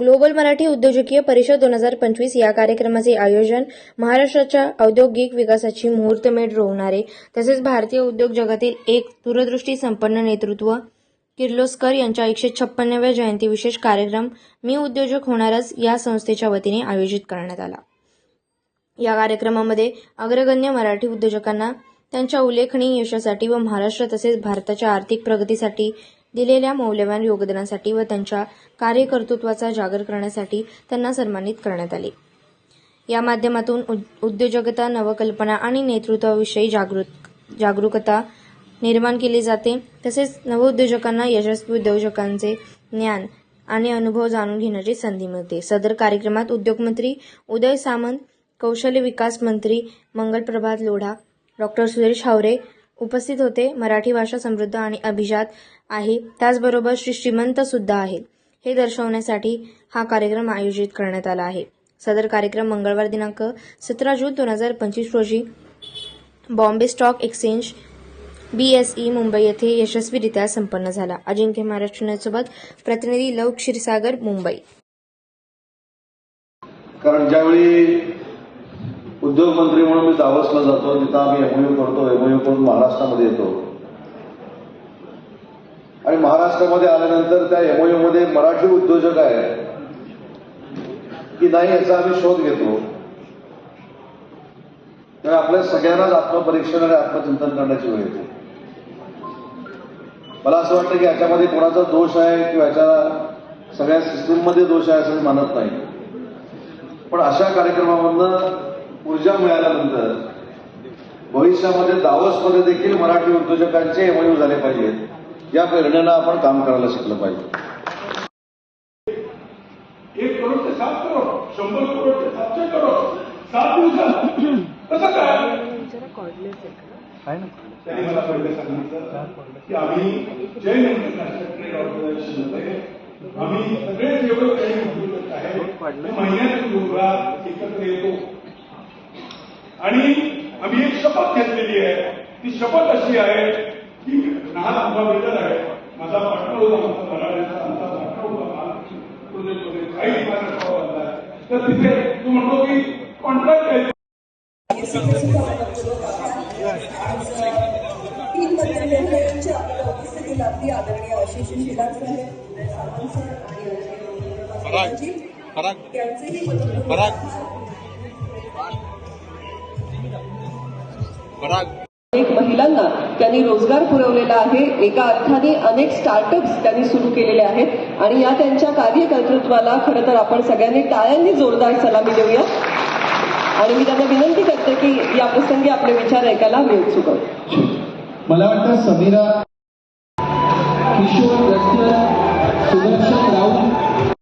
Global Marathi उद्योजकीय परिषद दोन हजार पंचवीस या कार्यक्रमाचे आयोजन महाराष्ट्राच्या औद्योगिक विकासाची मुहूर्तमेढ रोवणारे तसेच भारतीय उद्योग जगातील एक दूरदृष्टी संपन्न नेतृत्व किर्लोस्कर यांच्या एकशे छप्पन्नव्या जयंती विशेष कार्यक्रम मी उद्योजक होणारच या संस्थेच्या वतीने आयोजित करण्यात आला. या कार्यक्रमामध्ये अग्रगण्य मराठी उद्योजकांना त्यांच्या उल्लेखनीय यशासाठी व महाराष्ट्र तसेच भारताच्या आर्थिक प्रगतीसाठी दिलेल्या मौल्यवान योगदानासाठी व त्यांच्या कार्यकर्तृत्वाचा जागर करण्यासाठी त्यांना सन्मानित करण्यात आले. या माध्यमातून उद- उद्योजकता नवकल्पना आणि नेतृत्वाविषयी जागृत जागरूकता निर्माण केली जाते. तसेच नवउद्योजकांना यशस्वी उद्योजकांचे ज्ञान आणि अनुभव जाणून घेण्याची संधी मिळते. सदर कार्यक्रमात उद्योगमंत्री उदय सामंत कौशल्य विकास मंत्री मंगल प्रभात लोढा डॉक्टर सुरेश हावरे उपस्थित होते. मराठी भाषा समृद्ध आणि अभिजात आहे. त्याचबरोबर श्री श्रीमंत सुद्धा आहे. हे दर्शवण्यासाठी हा कार्यक्रम आयोजित करण्यात आला आहे. सदर कार्यक्रम मंगळवार दिनांक सतरा जून दोन हजार पंचवीस रोजी Bombay stock exchange BSE Mumbai येथे यशस्वीरित्या संपन्न झाला. अजिंक्य महाराष्ट्रसोबत प्रतिनिधी लव क्षीरसागर मुंबई. कारण ज्यावेळी उद्योग मंत्री म्हणून मी दावसला जातो तिथं आम्ही एमओयू करतो एमओयू करून महाराष्ट्रामध्ये येतो. आणि महाराष्ट्रामध्ये आल्यानंतर त्या एमओयू मध्ये मराठी उद्योजक आहे. की नाही याचा आम्ही शोध घेतो. तर आपल्या सगळ्यांनाच आत्मपरीक्षण आणि आत्मचिंतन करण्याची वेळ येते. मला असं वाटतं की याच्यामध्ये कोणाचा दोष आहे किंवा याच्या सगळ्या सिस्टीममध्ये दोष आहे असं मानत नाही. पण अशा कार्यक्रमामधनं ऊर्जा मिळाल्यानंतर भविष्यामध्ये दावसमध्ये देखील मराठी उद्योजकांचे एमओयू झाले पाहिजेत या प्रेरणेनं आपण काम करायला शिकलं पाहिजे. एक करोड ते सात करोड शंभर करोड ते सातशे करोड सात दिवसात. कसं काय त्यांनी मला पहिले सांगितलं की आम्ही जैन ऑर्गनायझेशनमध्ये आम्ही सगळे जेवढे जैन उद्योजक आहेत ते महिन्यातून दोनदा एकत्र येतो. आणि आम्ही एक शपथ घेतलेली आहे. ती शपथ अशी आहे की नाहा आमचा बिल्डर आहे. माझा पार्टनर होता आमचा मराठीचा आमचा पार्टनर होता प्रोजेक्टमध्ये काही बांधला तर तिथे तू म्हणतो की कॉन्ट्रॅक्ट आहे. तीन मंत्रिमंडळांच्या आपल्या उपस्थितीला अगदी आदरणीय आशिष शेलार साहेब सावंत सर आणि त्यांचेही अनेक महिलांना त्यांनी रोजगार पुरवलेला आहे. एका अर्थाने अनेक स्टार्टअप्स त्यांनी सुरू केलेले आहेत. आणि या त्यांच्या कार्यकर्तृत्वाला खरं तर आपण सगळ्यांनी टाळ्यांनी जोरदार सलामी देऊया. आणि मी त्यांना विनंती करते की या प्रसंगी आपले विचार ऐकायला मी उत्सुक आहे मला वाटतं समीरा किशोर दस्तर सुदर्शन राऊत